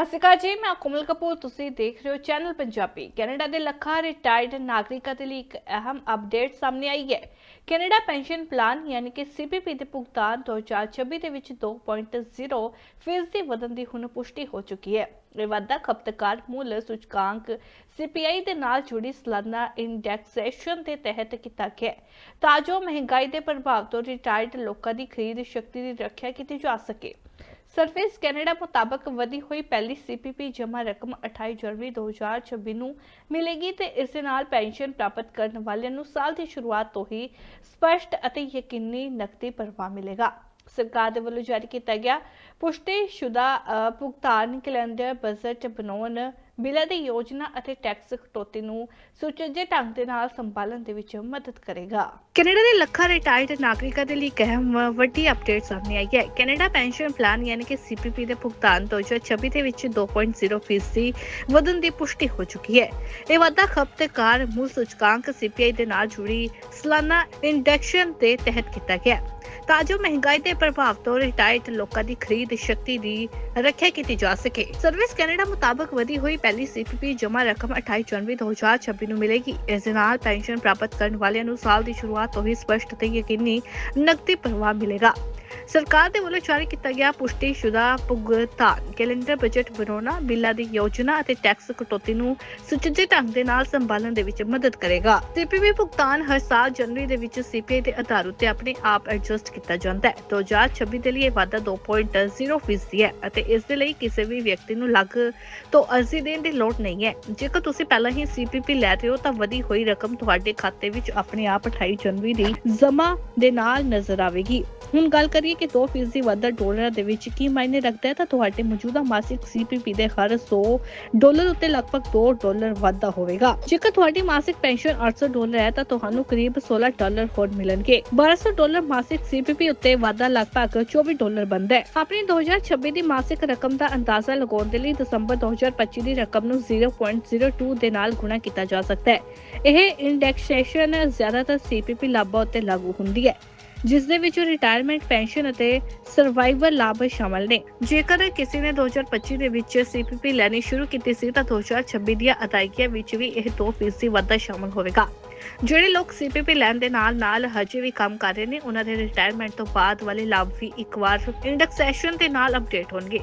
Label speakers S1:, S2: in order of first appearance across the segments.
S1: ਸਤਿ ਸ਼੍ਰੀ ਅਕਾਲ ਜੀ, ਮੈਂ ਕੋਮਲ ਕਪੂਰ, ਤੁਸੀਂ ਦੇਖ ਰਹੇ ਹੋ ਚੈਨਲ ਪੰਜਾਬੀ। ਕੈਨੇਡਾ ਦੇ ਲੱਖਾਂ ਰਿਟਾਇਰਡ ਨਾਗਰਿਕਾਂ ਦੇ ਲਈ ਇੱਕ ਅਹਿਮ ਅਪਡੇਟ ਸਾਹਮਣੇ ਆਈ ਹੈ। ਕੈਨੇਡਾ ਪੈਨਸ਼ਨ ਪਲਾਨ, ਯਾਨੀ ਕਿ ਸੀਪੀਪੀ ਦੇ ਭੁਗਤਾਨ 2026 ਦੇ ਵਿੱਚ 2.0 ਫੀਸਦੀ ਵਧਣ ਦੀ ਹੁਣ ਪੁਸ਼ਟੀ ਹੋ ਚੁੱਕੀ ਹੈ। ਇਹ ਵਾਧਾ ਖਪਤਕਾਰ ਮੁੱਲ ਸੂਚਕਾਂਕ ਸੀਪੀਆਈ ਦੇ ਨਾਲ ਜੁੜੀ ਸਾਲਾਨਾ ਇੰਡੈਕਸੇਸ਼ਨ ਦੇ ਤਹਿਤ ਕੀਤਾ ਗਿਆ ਤਾਂ ਜੋ ਮਹਿੰਗਾਈ ਦੇ ਪ੍ਰਭਾਵ ਤੋਂ ਰਿਟਾਇਰਡ ਲੋਕਾਂ ਦੀ ਖਰੀਦ ਸ਼ਕਤੀ ਦੀ ਰੱਖਿਆ ਕੀਤੀ ਜਾ ਸਕੇ। ਸਰਵਿਸ ਕੈਨੇਡਾ ਮੁਤਾਬਕ ਵਧੀ ਹੋਈ ਪਹਿਲੀ ਸੀਪੀਪੀ ਜਮ੍ਹਾਂ ਰਕਮ 28 ਜਨਵਰੀ 2026 ਨੂੰ ਮਿਲੇਗੀ ਤੇ ਇਸ ਦੇ ਨਾਲ ਪੈਨਸ਼ਨ ਪ੍ਰਾਪਤ ਕਰਨ ਵਾਲਿਆਂ ਨੂੰ ਸਾਲ ਦੀ ਸ਼ੁਰੂਆਤ ਤੋਂ ਹੀ ਸਪਸ਼ਟ ਅਤੇ ਯਕੀਨੀ ਨਕਦੀ ਪ੍ਰਵਾਹ ਮਿਲੇਗਾ। ਸਰਕਾਰ ਦੇ ਵੱਲੋਂ ਜਾਰੀ ਕੀਤਾ ਗਿਆ ਪੁਸ਼ਟੀ ਸ਼ੁਦਾ ਭੁਗਤਾਨ ਕੈਲੰਡਰ, ਬਜਟ ਬਣਾਉਣ ਬਿੱਲਾਂ ਦੀ ਯੋਜਨਾ ਅਤੇ ਟੈਕਸ ਕਟੌਤੀ ਨੂੰ ਸੁਚੱਜੇ ਢੰਗ ਦੇ ਨਾਲ ਸੰਭਾਲਣ ਦੇ ਵਿੱਚ ਮਦਦ ਕਰੇਗਾ। ਕੈਨੇਡਾ ਦੇ ਲੱਖਾਂ ਰਿਟਾਇਰਡ ਨਾਗਰਿਕਾਂ ਦੇ ਲਈ ਇੱਕ ਅਹਿਮ, ਵੱਡੀ ਅਪਡੇਟ ਸਾਹਮਣੇ ਆਈ ਹੈ। ਕੈਨੇਡਾ ਪੈਨਸ਼ਨ ਪਲਾਨ ਯਾਨੀ ਕਿ ਸੀਪੀਪੀ ਦੇ ਭੁਗਤਾਨ 2026 ਦੇ ਵਿੱਚ 2.0 ਫੀਸਦੀ ਵਧਣ ਦੀ ਪੁਸ਼ਟੀ ਹੋ ਚੁੱਕੀ ਹੈ। ਇਹ ਵਾਧਾ ਖਪਤਕਾਰ ਮੁੱਲ ਸੂਚਕਾਂਕ ਸੀਪੀਆਈ ਦੇ ਨਾਲ ਜੁੜੀ ਸਾਲਾਨਾ ਇੰਡੈਕਸ਼ਨ ਦੇ ਤਹਿਤ ਕੀਤਾ ਗਿਆ ਤਾਂ ਜੋ ਮਹਿੰਗਾਈ ਦੇ ਪ੍ਰਭਾਵ ਤੋਂ ਰਿਟਾਇਰਡ ਲੋਕਾਂ ਦੀ ਖਰੀਦ ਸ਼ਕਤੀ ਦੀ ਰੱਖਿਆ ਕੀਤੀ ਜਾ ਸਕੇ। ਸਰਵਿਸ ਕੈਨੇਡਾ ਮੁਤਾਬਕ ਵਧੀ ਹੋਈ ਪਹਿਲੀ ਸੀਪੀਪੀ ਜਮ੍ਹਾਂ ਰਕਮ 28 ਜਨਵਰੀ 2026 ਨੂੰ ਮਿਲੇਗੀ। ਇਸ ਨਾਲ ਪੈਨਸ਼ਨ ਪ੍ਰਾਪਤ ਕਰਨ ਵਾਲਿਆਂ ਨੂੰ ਸਾਲ ਦੀ ਸ਼ੁਰੂਆਤ ਤੋਂ ਹੀ ਸਪਸ਼ਟ ਤੇ ਯਕੀਨੀ ਨਕਦੀ ਪ੍ਰਵਾਹ ਮਿਲੇਗਾ। ਸਰਕਾਰ ਦੇ ਵੱਲੋਂ ਜਾਰੀ ਕੀਤਾ ਗਿਆ ਪੁਸ਼ਟੀਸ਼ੁਦਾ ਭੁਗਤਾਨ ਕੈਲੰਡਰ ਬਜਟ ਬਣਾਉਣਾ, ਬਿੱਲਾਂ ਦੀ ਯੋਜਨਾ ਅਤੇ ਟੈਕਸ ਕਟੌਤੀ ਨੂੰ ਸੁਚੱਜੇ ਢੰਗ ਦੇ ਨਾਲ ਸੰਭਾਲਣ ਦੇ ਵਿੱਚ ਮਦਦ ਕਰੇਗਾ। ਸੀਪੀਪੀ ਭੁਗਤਾਨ ਹਰ ਸਾਲ ਜਨਵਰੀ ਦੇ ਵਿੱਚ ਸੀਪੀਆਈ ਦੇ ਆਧਾਰ ਉੱਤੇ ਆਪਣੇ ਆਪ ਐਡਜਸਟ ਕੀਤਾ ਜਾਂਦਾ ਹੈ। 2026 ਦੇ ਲਈ ਇਹ ਵਾਧਾ 2.0 ਫੀਸਦੀ ਹੈ ਅਤੇ ਇਸ ਦੇ ਲਈ ਕਿਸੇ ਵੀ ਵਿਅਕਤੀ ਨੂੰ ਲੱਗ ਤੋਂ ਅਰਜ਼ੀ ਦੇਣ ਦੀ ਲੋੜ ਨਹੀਂ ਹੈ। ਜੇਕਰ ਤੁਸੀਂ ਪਹਿਲਾਂ ਹੀ ਸੀਪੀਪੀ ਲੈ ਰਹੇ ਹੋ, ਤਾਂ ਵਧੀ ਹੋਈ ਰਕਮ ਤੁਹਾਡੇ ਖਾਤੇ ਵਿੱਚ ਆਪਣੇ ਆਪ 28 ਜਨਵਰੀ ਦੀ ਜਮ੍ਹਾਂ ਦੇ ਨਾਲ ਨਜ਼ਰ ਆਵੇਗੀ। ਹੁਣ ਗੱਲ ਕਰੀਏ ਕਿ 2% ਵਾਧਾ ਡਾਲਰਾਂ ਦੇ ਵਿੱਚ ਕੀ ਮਾਇਨੇ ਰੱਖਦਾ ਹੈ, ਤਾਂ ਤੁਹਾਡੇ ਮੌਜੂਦਾ ਮਾਸਿਕ ਸੀਪੀਪੀ ਦੇ ਹਰ 100 ਡਾਲਰ ਉੱਤੇ ਲਗਭਗ 2 ਡਾਲਰ ਵਾਧਾ ਹੋਵੇਗਾ। ਜੇਕਰ ਤੁਹਾਡੀ ਮਾਸਿਕ ਪੈਨਸ਼ਨ 800 ਡਾਲਰ ਹੈ, ਤਾਂ ਤੁਹਾਨੂੰ ਕਰੀਬ 16 ਡਾਲਰ ਹੋਰ ਮਿਲਣਗੇ। 1200 ਡਾਲਰ ਮਾਸਿਕ ਸੀਪੀਪੀ ਉੱਤੇ ਵਾਧਾ ਲਗਭਗ 24 ਡਾਲਰ ਬਣਦਾ ਹੈ। ਆਪਣੀ 2026 ਦੀ ਮਾਸਿਕ ਰਕਮ ਦਾ ਅੰਦਾਜ਼ਾ ਲਗਾਉਣ ਦੇ ਲਈ ਦਸੰਬਰ 2025 ਦੀ ਰਕਮ ਨੂੰ 0.02 ਦੇ ਨਾਲ ਗੁਣਾ ਕੀਤਾ ਜਾ ਸਕਦਾ ਹੈ। ਇਹ ਇੰਡੈਕਸੇਸ਼ਨ ਜ਼ਿਆਦਾਤਰ ਸੀਪੀਪੀ ਲਾਭਾਂ ਉੱਤੇ ਲਾਗੂ ਹੁੰਦੀ ਹੈ। ਜਿਸ ਦੇ ਵਿੱਚ ਰਿਟਾਇਰਮੈਂਟ ਪੈਨਸ਼ਨ ਅਤੇ ਸਰਵਾਈਵਲ ਲਾਭ ਸ਼ਾਮਲ ਨੇ। ਜੇਕਰ ਕਿਸੇ ਨੇ 2025 ਦੇ ਵਿੱਚ ਸੀਪੀਪੀ ਲੈਣੀ ਸ਼ੁਰੂ ਕੀਤੀ ਸੀ, ਤਾਂ 2026 ਦੀਆਂ ਅਦਾਇਗੀਆਂ ਵਿੱਚ ਵੀ ਇਹ 2% ਵਾਧਾ ਸ਼ਾਮਲ ਹੋਵੇਗਾ। ਜਿਹੜੇ ਲੋਕ ਸੀਪੀਪੀ ਲੈਣ ਦੇ ਨਾਲ ਨਾਲ ਹਜੇ ਵੀ ਕੰਮ ਕਰ ਰਹੇ ਨੇ, ਉਹਨਾਂ ਦੇ ਰਿਟਾਇਰਮੈਂਟ ਤੋਂ ਬਾਅਦ ਵਾਲੇ ਲਾਭ ਵੀ ਇੱਕ ਵਾਰ ਇੰਡੈਕਸੇਸ਼ਨ ਦੇ ਨਾਲ ਅਪਡੇਟ ਹੋਣਗੇ।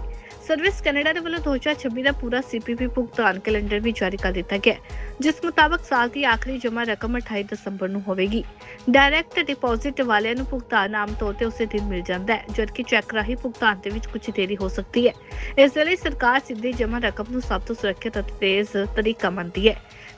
S1: ਸਰਵਿਸ ਕੈਨੇਡਾ ਦੇ ਵੱਲੋਂ 2026 ਦਾ ਪੂਰਾ ਸੀਪੀਪੀ ਭੁਗਤਾਨ ਕੈਲੰਡਰ ਵੀ ਜਾਰੀ ਕਰ ਦਿੱਤਾ ਗਿਆ ਜਿਸ ਮੁਤਾਬਕ ਸਾਲ ਦੀ ਆਖਰੀ ਜਮ੍ਹਾਂ ਰਕਮ 28 ਦਸੰਬਰ ਨੂੰ ਹੋਵੇਗੀ। ਡਾਇਰੈਕਟ ਡਿਪੋਜ਼ਿਟ ਵਾਲਿਆਂ ਨੂੰ ਭੁਗਤਾਨ ਆਮ ਤੌਰ ਤੇ ਉਸੇ ਦਿਨ ਮਿਲ ਜਾਂਦਾ ਹੈ, ਜਦਕਿ ਚੈੱਕ ਰਾਹੀਂ ਭੁਗਤਾਨ ਦੇ ਵਿੱਚ ਕੁਝ ਦੇਰੀ ਹੋ ਸਕਦੀ ਹੈ। ਇਸ ਦੇ ਲਈ ਸਰਕਾਰ ਸਿੱਧੀ ਜਮ੍ਹਾਂ ਰਕਮ ਨੂੰ ਸਭ ਤੋਂ ਸੁਰੱਖਿਅਤ ਅਤੇ ਤੇਜ਼ ਤਰੀਕਾ ਮੰਨਦੀ ਹੈ।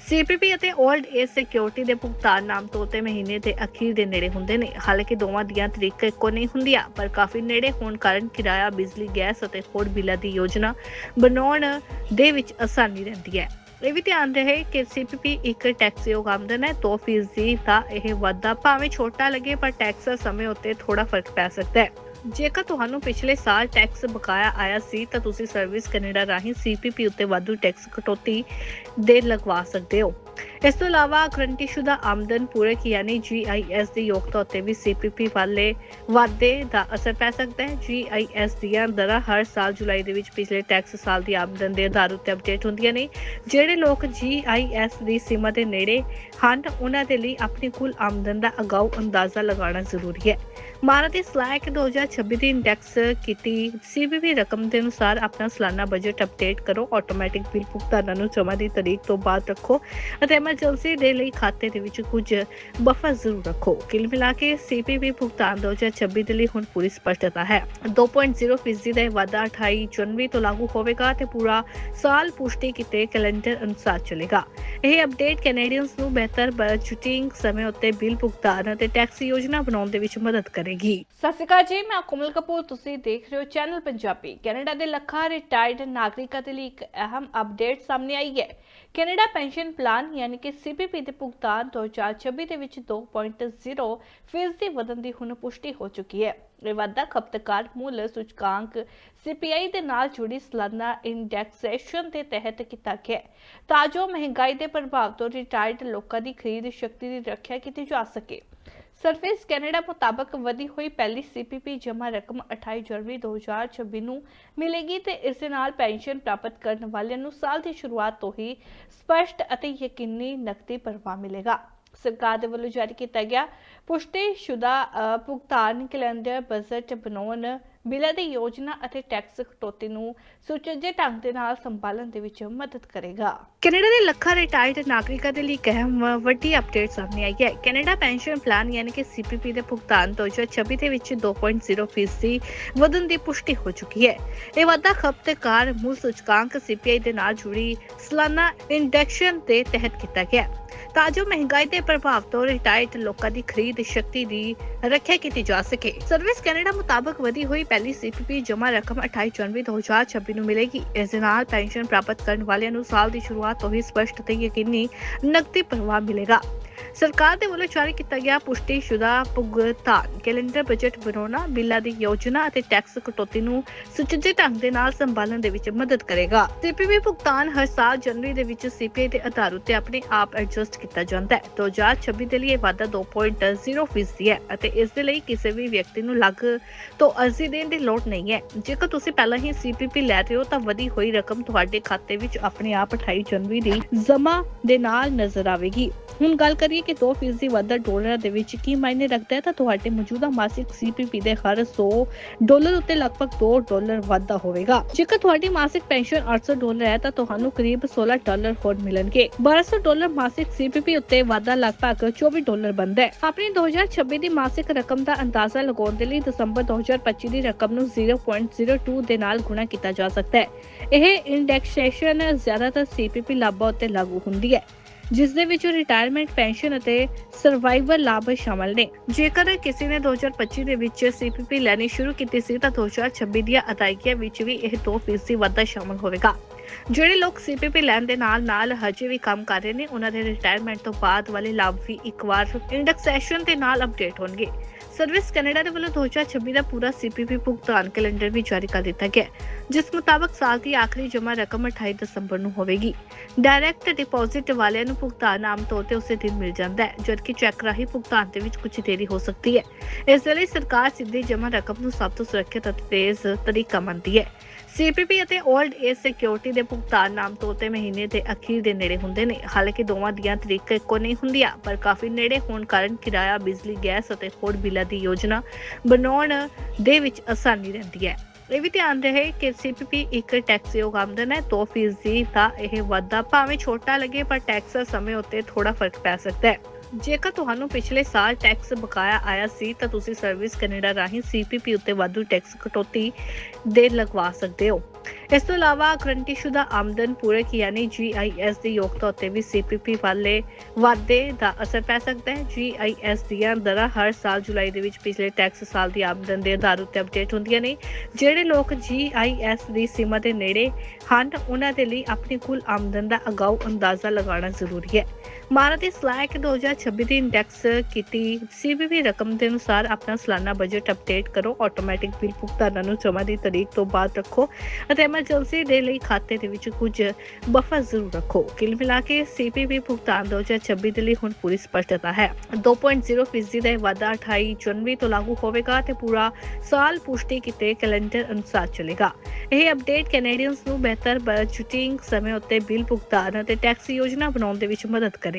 S1: ਸੀਪੀਪੀ ਅਤੇ 올ਡ ਏਜ ਸਿਕਿਉਰਿਟੀ ਦੇ ਭੁਗਤਾਨ ਨਾਮ ਤੋਂ ਤੇ ਮਹੀਨੇ ਦੇ ਅਖੀਰ ਦੇ ਨੇੜੇ ਹੁੰਦੇ ਨੇ। ਹਾਲਾਂਕਿ ਦੋਵਾਂ ਦੀਆਂ ਤਰੀਕਾਂ ਇੱਕੋ ਨਹੀਂ ਹੁੰਦੀਆਂ, ਪਰ ਕਾਫੀ ਨੇੜੇ ਹੋਣ ਕਾਰਨ ਕਿਰਾਇਆ, ਬਿਜਲੀ, ਗੈਸ ਅਤੇ ਹੋਰ ਬਿੱਲਾਂ ਦੀ ਯੋਜਨਾ ਬਣਾਉਣ ਦੇ ਵਿੱਚ ਆਸਾਨੀ ਰਹਿੰਦੀ ਹੈ। ਇਹ ਵੀ ਧਿਆਨ ਰਹੇ ਕਿ ਸੀਪੀਪੀ ਇੱਕ ਟੈਕਸਯੋਗ ਆਮਦਨ ਹੈ 2% ਦਾ ਇਹ ਵਾਧਾ ਭਾਵੇਂ ਛੋਟਾ ਲੱਗੇ, ਪਰ ਟੈਕਸ ਸਮੇਂ ਉੱਤੇ ਥੋੜਾ ਫ਼ਰਕ ਪੈ ਸਕਦਾ ਹੈ। ਜੇਕਰ ਤੁਹਾਨੂੰ ਪਿਛਲੇ ਸਾਲ ਟੈਕਸ ਬਕਾਇਆ ਆਇਆ ਸੀ, ਤਾਂ ਤੁਸੀਂ ਸਰਵਿਸ ਕੈਨੇਡਾ ਰਾਹੀਂ ਸੀਪੀਪੀ ਉੱਤੇ ਵਾਧੂ ਟੈਕਸ ਕਟੌਤੀ ਦੇ ਲਗਵਾ ਸਕਦੇ ਹੋ। ਇਸ ਤੋਂ ਇਲਾਵਾ ਗਰੰਟੀਸ਼ੁਦਾ ਆਮਦਨ ਪੂਰਕ ਯਾਨੀ GIS ਦੀ ਯੋਗਤਾ ਉੱਤੇ ਵੀ CPP ਵਾਲੇ ਵਾਧੇ ਦਾ ਅਸਰ ਪੈ ਸਕਦਾ ਹੈ। GIS ਦੀਆਂ ਦਰਾਂ ਹਰ ਸਾਲ ਜੁਲਾਈ ਦੇ ਵਿੱਚ ਪਿਛਲੇ ਟੈਕਸ ਸਾਲ ਦੀ ਆਮਦਨ ਦੇ ਆਧਾਰ ਉੱਤੇ ਅਪਡੇਟ ਹੁੰਦੀਆਂ ਨੇ। ਜਿਹੜੇ ਲੋਕ GIS ਦੀ ਸੀਮਾ ਦੇ ਨੇੜੇ ਹਨ, ਉਹਨਾਂ ਦੇ ਲਈ ਆਪਣੀ ਕੁੱਲ ਆਮਦਨ ਦਾ ਅਗਾਊ ਅੰਦਾਜ਼ਾ ਲਗਾਉਣਾ ਜ਼ਰੂਰੀ ਹੈ। ਮਾਰਤ ਦੀ ਸਲਾਹ ਹੈ ਕਿ 2026 ਦੀ ਇੰਡੈਕਸ ਕੀਤੀ CPP ਰਕਮ ਦੇ ਅਨੁਸਾਰ ਆਪਣਾ ਸਾਲਾਨਾ ਬਜਟ ਅਪਡੇਟ ਕਰੋ। ਆਟੋਮੈਟਿਕ ਬਿੱਲ ਭੁਗਤਾਨਾਂ ਨੂੰ ਜਮ੍ਹਾਂ ਦੀ ਤਾਰੀਖ ਤੋਂ ਬਾਅਦ ਰੱਖੋ ਅਤੇ ਐਮਰਜੈਂਸੀ ਦੇ ਲਈ ਖਾਤੇ ਦੇ ਵਿੱਚ ਕੁਝ ਬਫਰ ਜ਼ਰੂਰ ਰੱਖੋ। ਕੁੱਲ ਮਿਲਾ ਕੇ ਸੀਪੀਪੀ ਭੁਗਤਾਨ 2026 ਦੇ ਲਈ ਹੁਣ ਪੂਰੀ ਸਪਸ਼ਟਤਾ ਹੈ। 2.0 ਫੀਸਦੀ ਦਾ ਵਾਧਾ 28 ਜਨਵਰੀ ਤੋਂ ਲਾਗੂ ਹੋਵੇਗਾ ਤੇ ਪੂਰਾ ਸਾਲ ਪੁਸ਼ਟੀ ਕੀਤੇ ਕੈਲੰਡਰ ਅਨੁਸਾਰ ਚੱਲੇਗਾ। ਇਹ ਅਪਡੇਟ ਕੈਨੇਡੀਅਨਸ ਨੂੰ ਬਿਹਤਰ ਬਜਟਿੰਗ ਸਮੇਂ ਉੱਤੇ ਬਿੱਲ ਭੁਗਤਾਨ ਅਤੇ ਟੈਕਸ ਯੋਜਨਾ ਬਣਾਉਣ ਦੇ ਵਿੱਚ ਮਦਦ ਕਰੇਗੀ। ਸਤਿ ਸ਼੍ਰੀ ਅਕਾਲ ਜੀ, ਮੈਂ ਕੋਮਲ ਕਪੂਰ। ਤੁਸੀਂ ਦੇਖ ਰਹੇ ਹੋ ਚੈਨਲ ਪੰਜਾਬੀ। ਕੈਨੇਡਾ ਦੇ ਲੱਖਾਂ ਰਿਟਾਇਰਡ ਨਾਗਰਿਕਾਂ ਦੇ ਲਈ ਇੱਕ ਅਹਿਮ ਅਪਡੇਟ ਸਾਹਮਣੇ ਆਈ ਹੈ। ਕੈਨੇਡਾ ਪੈਨਸ਼ਨ ਪਲਾਨ ਯਾਨੀ ਕਿ ਸੀਪੀਪੀ ਦੇ ਭੁਗਤਾਨ 2026 ਦੇ ਵਿੱਚ 2.0 ਫੀਸਦੀ ਵਧਣ ਦੀ ਹੁਣ ਪੁਸ਼ਟੀ ਹੋ ਚੁੱਕੀ ਹੈ। ਇਹ ਵਾਧਾ ਖਪਤਕਾਰ ਮੁੱਲ ਸੂਚਕਾਂਕ ਸੀਪੀਆਈ ਦੇ ਨਾਲ ਜੁੜੀ ਸਾਲਾਨਾ ਇੰਡੈਕਸੇਸ਼ਨ ਦੇ ਤਹਿਤ ਕੀਤਾ ਗਿਆ ਤਾਂ ਜੋ ਮਹਿੰਗਾਈ ਦੇ ਪ੍ਰਭਾਵ ਤੋਂ ਰਿਟਾਇਰਡ ਲੋਕਾਂ ਦੀ ਖਰੀਦ ਸ਼ਕਤੀ ਦੀ ਰੱਖਿਆ ਕੀਤੀ ਜਾ ਸਕੇ। ਸਰਫੇਸ ਕੈਨੇਡਾ ਮੁਤਾਬਕ ਵਧੀ ਹੋਈ ਪਹਿਲੀ ਸੀਪੀਪੀ ਜਮ੍ਹਾਂ ਰਕਮ 28 ਜਨਵਰੀ 2026 ਨੂੰ ਮਿਲੇਗੀ ਤੇ ਇਸ ਦੇ ਨਾਲ ਪੈਨਸ਼ਨ ਪ੍ਰਾਪਤ ਕਰਨ ਵਾਲਿਆਂ ਨੂੰ ਸਾਲ ਦੀ ਸ਼ੁਰੂਆਤ ਤੋਂ ਹੀ ਸਪਸ਼ਟ ਅਤੇ ਯਕੀਨੀ ਨਕਦੀ ਪ੍ਰਵਾਹ ਮਿਲੇਗਾ। ਸਰਕਾਰ ਦੇ ਵੱਲੋਂ ਜਾਰੀ ਕੀਤਾ ਗਿਆ। ਪੁਸ਼ਟੀਸ਼ੁਦਾ ਭੁਗਤਾਨ ਕੈਲੰਡਰ, ਬਜਟ ਬਣਾਉਣ, ਬਿੱਲਾਂ ਦੀ ਯੋਜਨਾ ਅਤੇ ਟੈਕਸ ਕਟੌਤੀ ਨੂੰ ਸੁਚੱਜੇ ਢੰਗ ਦੇ ਨਾਲ ਸੰਭਾਲਣ ਦੇ ਵਿੱਚ ਮਦਦ ਕਰੇਗਾ। ਕੈਨੇਡਾ ਦੇ ਲੱਖਾਂ ਰਿਟਾਇਰਡ ਨਾਗਰਿਕਾਂ ਦੇ ਲਈ ਅਹਿਮ ਵੱਡੀ ਅਪਡੇਟ ਸਾਹਮਣੇ ਆਈ ਹੈ। ਕੈਨੇਡਾ ਪੈਨਸ਼ਨ ਪਲਾਨ ਯਾਨੀ ਕਿ ਸੀਪੀਪੀ ਦੇ ਭੁਗਤਾਨ 2026 ਦੇ ਵਿੱਚ 2.0 ਫੀਸਦੀ ਵਧਣ ਦੀ ਪੁਸ਼ਟੀ ਹੋ ਚੁੱਕੀ ਹੈ। ਇਹ ਵਾਧਾ ਖਪਤਕਾਰ ਮੁੱਲ ਸੂਚਕਾਂਕ ਸੀਪੀਆਈ ਦੇ ਨਾਲ ਜੁੜੀ ਸਾਲਾਨਾ ਇੰਡੈਕਸ਼ਨ ਦੇ ਤਹਿਤ ਕੀਤਾ ਗਿਆ। ਤਾਂ ਜੋ ਮਹਿੰਗਾਈ ਦੇ ਪ੍ਰਭਾਵ ਤੋਂ ਰਿਟਾਇਰਡ ਲੋਕਾਂ ਦੀ ਖਰੀਦ ਸ਼ਕਤੀ ਦੀ ਰੱਖਿਆ ਕੀਤੀ ਜਾ ਸਕੇ। ਸਰਵਿਸ ਕੈਨੇਡਾ ਮੁਤਾਬਕ ਵਧੀ ਹੋਈ ਪਹਿਲੀ ਸੀਪੀਪੀ ਜਮ੍ਹਾਂ ਰਕਮ 28 ਜਨਵਰੀ 2026 ਨੂੰ ਮਿਲੇਗੀ। ਇਸ ਦੇ ਨਾਲ ਪੈਨਸ਼ਨ ਪ੍ਰਾਪਤ ਕਰਨ ਵਾਲਿਆਂ ਨੂੰ ਸਾਲ ਦੀ ਸ਼ੁਰੂਆਤ ਤੋਂ ਹੀ ਸਪਸ਼ਟ ਤੇ ਯਕੀਨੀ ਨਕਦੀ ਪ੍ਰਵਾਹ ਮਿਲੇਗਾ। ਸਰਕਾਰ ਦੇ ਵੱਲੋਂ ਜਾਰੀ ਕੀਤਾ ਗਿਆ ਪੁਸ਼ਟੀਸ਼ੁਦਾ ਭੁਗਤਾਨ। ਕੈਲੰਡਰ ਬਜਟ ਬਣਾਉਣਾ, ਬਿੱਲਾਂ ਦੀ ਯੋਜਨਾ ਅਤੇ ਟੈਕਸ ਕਟੌਤੀ ਨੂੰ ਸੁਚੱਜੇ ਢੰਗ ਦੇ ਨਾਲ ਸੰਭਾਲਣ ਦੇ ਵਿੱਚ ਮਦਦ ਕਰੇਗਾ। ਸੀਪੀਪੀ ਭੁਗਤਾਨ ਹਰ ਸਾਲ ਜਨਵਰੀ ਦੇ ਵਿੱਚ ਸੀਪੀਆਈ ਦੇ ਆਧਾਰ ਉੱਤੇ ਆਪਣੇ ਆਪ ਐਡਜਸਟ ਕੀਤਾ ਜਾਂਦਾ ਹੈ। 2026 ਦੇ ਲਈ ਇਹ ਵਾਧਾ 2.0 ਫੀਸਦੀ ਹੈ ਅਤੇ ਇਸ ਦੇ ਲਈ ਕਿਸੇ ਵੀ ਵਿਅਕਤੀ ਨੂੰ ਲੱਗ ਤੋਂ ਅਰਜ਼ੀ ਦੇਣ ਦੀ ਲੋੜ ਨਹੀਂ ਹੈ। ਜੇਕਰ ਤੁਸੀਂ ਪਹਿਲਾਂ ਹੀ ਸੀਪੀਪੀ ਲੈ ਰਹੇ ਹੋ ਤਾਂ ਵਧੀ ਹੋਈ ਰਕਮ ਤੁਹਾਡੇ ਖਾਤੇ ਵਿੱਚ ਆਪਣੇ ਆਪ 28 ਜਨਵਰੀ ਦੀ ਜਮ੍ਹਾਂ ਦੇ ਨਾਲ ਨਜ਼ਰ ਆਵੇਗੀ। ਹੁਣ ਗੱਲ ਕਰੀਏ ਕਿ 2% ਵਾਧਾ ਡਾਲਰਾਂ ਦੇ ਵਿੱਚ ਕੀ ਮਾਇਨੇ ਰੱਖਦਾ ਹੈ, ਤਾਂ ਤੁਹਾਡੇ ਮੌਜੂਦਾ ਮਾਸਿਕ ਸੀਪੀਪੀ ਦੇ ਹਰ 100 ਡਾਲਰ ਉੱਤੇ ਲਗਭਗ 2 ਡਾਲਰ ਵਾਧਾ ਹੋਵੇਗਾ। ਜੇਕਰ ਤੁਹਾਡੀ ਮਾਸਿਕ ਪੈਨਸ਼ਨ 800 ਡਾਲਰ ਹੈ, ਤਾਂ ਤੁਹਾਨੂੰ ਕਰੀਬ 16 ਡਾਲਰ ਹੋਰ ਮਿਲਣਗੇ। 1200 ਡਾਲਰ ਮਾਸਿਕ ਸੀਪੀਪੀ ਉੱਤੇ ਵਾਧਾ ਲਗਭਗ 24 ਡਾਲਰ ਬਣਦਾ ਹੈ। ਆਪਣੀ 2026 ਦੀ ਮਾਸਿਕ ਰਕਮ ਦਾ ਅੰਦਾਜ਼ਾ ਲਗਾਉਣ ਦੇ ਲਈ ਦਸੰਬਰ 2025 ਦੀ ਰਕਮ ਨੂੰ 0.02 ਦੇ ਨਾਲ ਗੁਣਾ ਕੀਤਾ ਜਾ ਸਕਦਾ ਹੈ। ਇਹ ਇੰਡੈਕਸੇਸ਼ਨ ਜ਼ਿਆਦਾਤਰ ਸੀਪੀਪੀ ਲਾਭਾਂ ਉੱਤੇ ਲਾਗੂ ਹੁੰਦੀ ਹੈ। ਜਿਸ ਦੇ ਵਿੱਚ ਰਿਟਾਇਰਮੈਂਟ ਪੈਨਸ਼ਨ ਅਤੇ ਸਰਵਾਈਵਰ ਲਾਭ ਸ਼ਾਮਲ ਨੇ। ਜੇਕਰ ਕਿਸੇ ਨੇ 2025 ਦੇ ਵਿੱਚ ਸੀਪੀਪੀ ਲੈਣੀ ਸ਼ੁਰੂ ਕੀਤੀ ਸੀ, ਤਾਂ 2026 ਦੀਆਂ ਅਦਾਇਗੀਆਂ ਵਿੱਚ ਵੀ ਇਹ 2% ਵਾਧਾ ਸ਼ਾਮਲ ਹੋਵੇਗਾ। ਜਿਹੜੇ ਲੋਕ ਸੀਪੀਪੀ ਲੈਣ ਦੇ ਨਾਲ ਨਾਲ ਹਜੇ ਵੀ ਕੰਮ ਕਰ ਰਹੇ ਨੇ, ਉਹਨਾਂ ਦੇ ਰਿਟਾਇਰਮੈਂਟ ਤੋਂ ਬਾਅਦ ਵਾਲੇ ਲਾਭ ਵੀ ਇੱਕ ਵਾਰ ਇੰਡੈਕਸੇਸ਼ਨ ਦੇ ਨਾਲ ਅਪਡੇਟ ਹੋਣਗੇ। ਸਰਵਿਸ ਕੈਨੇਡਾ ਦੇ ਵੱਲੋਂ 2026 ਦਾ ਪੂਰਾ ਸੀਪੀਪੀ ਭੁਗਤਾਨ ਕੈਲੰਡਰ ਵੀ ਜਾਰੀ ਕਰ ਦਿੱਤਾ ਗਿਆ ਜਿਸ ਮੁਤਾਬਕ ਸਾਲ ਦੀ ਆਖਰੀ ਜਮ੍ਹਾਂ ਰਕਮ 28 ਦਸੰਬਰ ਨੂੰ ਹੋਵੇਗੀ। ਡਾਇਰੈਕਟ ਡਿਪੋਜ਼ਿਟ ਵਾਲਿਆਂ ਨੂੰ ਭੁਗਤਾਨ ਆਮ ਤੌਰ ਤੇ ਉਸੇ ਦਿਨ ਮਿਲ ਜਾਂਦਾ ਹੈ, ਜਦਕਿ ਚੈੱਕ ਰਾਹੀਂ ਭੁਗਤਾਨ ਦੇ ਵਿੱਚ ਕੁਝ ਦੇਰੀ ਹੋ ਸਕਦੀ ਹੈ। ਇਸ ਦੇ ਲਈ ਸਰਕਾਰ ਸਿੱਧੀ ਜਮ੍ਹਾਂ ਰਕਮ ਨੂੰ ਸਭ ਤੋਂ ਸੁਰੱਖਿਅਤ ਅਤੇ ਤੇਜ਼ ਤਰੀਕਾ ਮੰਨਦੀ ਹੈ। ਸੀਪੀਪੀ ਅਤੇ 올ਡ ਏਜ ਸਿਕਿਉਰਿਟੀ ਦੇ ਭੁਗਤਾਨ ਨਾਮ ਤੌਰ ਤੇ ਮਹੀਨੇ ਦੇ ਅਖੀਰ ਦੇ ਨੇੜੇ ਹੁੰਦੇ ਨੇ। ਹਾਲਾਂਕਿ ਦੋਵਾਂ ਦੀਆਂ ਤਰੀਕਾਂ ਇੱਕੋ ਨਹੀਂ ਹੁੰਦੀਆਂ, ਪਰ ਕਾਫੀ ਨੇੜੇ ਹੋਣ ਕਾਰਨ ਕਿਰਾਇਆ, ਬਿਜਲੀ, ਗੈਸ ਅਤੇ ਹੋਰ ਬਿੱਲਾਂ ਦੀ ਯੋਜਨਾ ਬਣਾਉਣ ਦੇ ਵਿੱਚ ਆਸਾਨੀ ਰਹਿੰਦੀ ਹੈ। ਇਹ ਵੀ ਧਿਆਨ ਰਹੇ ਕਿ ਸੀਪੀਪੀ ਇੱਕ ਟੈਕਸਯੋਗ ਆਮਦਨ ਹੈ 2% ਦਾ ਇਹ ਵਾਧਾ ਭਾਵੇਂ ਛੋਟਾ ਲੱਗੇ, ਪਰ ਟੈਕਸ ਸਮੇਂ ਉੱਤੇ ਥੋੜਾ ਫ਼ਰਕ ਪੈ ਸਕਦਾ ਹੈ। ਜੇਕਰ ਤੁਹਾਨੂੰ ਪਿਛਲੇ ਸਾਲ ਟੈਕਸ ਬਕਾਇਆ ਆਇਆ ਸੀ, ਤਾਂ ਤੁਸੀਂ ਸਰਵਿਸ ਕੈਨੇਡਾ ਰਾਹੀਂ ਸੀਪੀਪੀ ਉੱਤੇ ਵਾਧੂ ਟੈਕਸ ਕਟੌਤੀ ਦੇ ਲਗਵਾ ਸਕਦੇ ਹੋ। ਇਸ ਤੋਂ ਇਲਾਵਾ ਗਰੰਟੀਸ਼ੁਦਾ ਆਮਦਨ ਪੂਰਕ ਯਾਨੀ GIS ਦੀ ਯੋਗਤਾ ਉੱਤੇ ਵੀ CPP ਵਾਲੇ ਵਾਧੇ ਦਾ ਅਸਰ ਪੈ ਸਕਦਾ ਹੈ। GIS ਦੀਆਂ ਦਰਾਂ ਹਰ ਸਾਲ ਜੁਲਾਈ ਦੇ ਵਿੱਚ ਪਿਛਲੇ ਟੈਕਸ ਸਾਲ ਦੀ ਆਮਦਨ ਦੇ ਆਧਾਰ ਉੱਤੇ ਅਪਡੇਟ ਹੁੰਦੀਆਂ ਨੇ। ਜਿਹੜੇ ਲੋਕ GIS ਦੀ ਸੀਮਾ ਦੇ ਨੇੜੇ ਹਨ, ਉਹਨਾਂ ਦੇ ਲਈ ਆਪਣੀ ਕੁੱਲ ਆਮਦਨ ਦਾ ਅਗਾਊ ਅੰਦਾਜ਼ਾ ਲਗਾਉਣਾ ਜ਼ਰੂਰੀ ਹੈ। ਮਾਰਤ ਦੀ ਸਲਾਹ ਹੈ ਕਿ 2026 ਦੀ ਇੰਡੈਕਸ ਕੀਤੀ CPP ਰਕਮ ਦੇ ਅਨੁਸਾਰ ਆਪਣਾ ਸਾਲਾਨਾ ਬਜਟ ਅਪਡੇਟ ਕਰੋ ਆਟੋਮੈਟਿਕ ਬਿੱਲ ਭੁਗਤਾਨਾਂ ਨੂੰ ਜਮ੍ਹਾਂ ਦੀ ਤਾਰੀਖ ਤੋਂ ਬਾਅਦ ਰੱਖੋ ਅਤੇ ਐਮਰਜੈਂਸੀ ਦੇ ਲਈ ਖਾਤੇ ਦੇ ਵਿੱਚ ਕੁਝ ਬਫਰ ਜ਼ਰੂਰ ਰੱਖੋ। ਕਿਲ ਮਿਲਾ ਕੇ CPP ਭੁਗਤਾਨ 2026 ਦੇ ਲਈ ਹੁਣ ਪੂਰੀ ਸਪਸ਼ਟਤਾ ਹੈ। 2.0 ਫੀਸਦੀ ਦਾ ਵਾਧਾ 28 ਜਨਵਰੀ ਤੋਂ ਲਾਗੂ ਹੋਵੇਗਾ ਤੇ ਪੂਰਾ ਸਾਲ ਪੁਸ਼ਟੀ ਕੀਤੇ ਕੈਲੰਡਰ ਅਨੁਸਾਰ ਚੱਲੇਗਾ। ਇਹ ਅਪਡੇਟ ਕੈਨੇਡੀਅਨਸ ਨੂੰ ਬਿਹਤਰ ਬਜਟਿੰਗ ਸਮੇਂ ਉੱਤੇ ਬਿੱਲ ਭੁਗਤਾਨ ਅਤੇ ਟੈਕਸ ਯੋਜਨਾ ਬਣਾਉਣ ਦੇ ਵਿੱਚ ਮਦਦ ਕਰੇ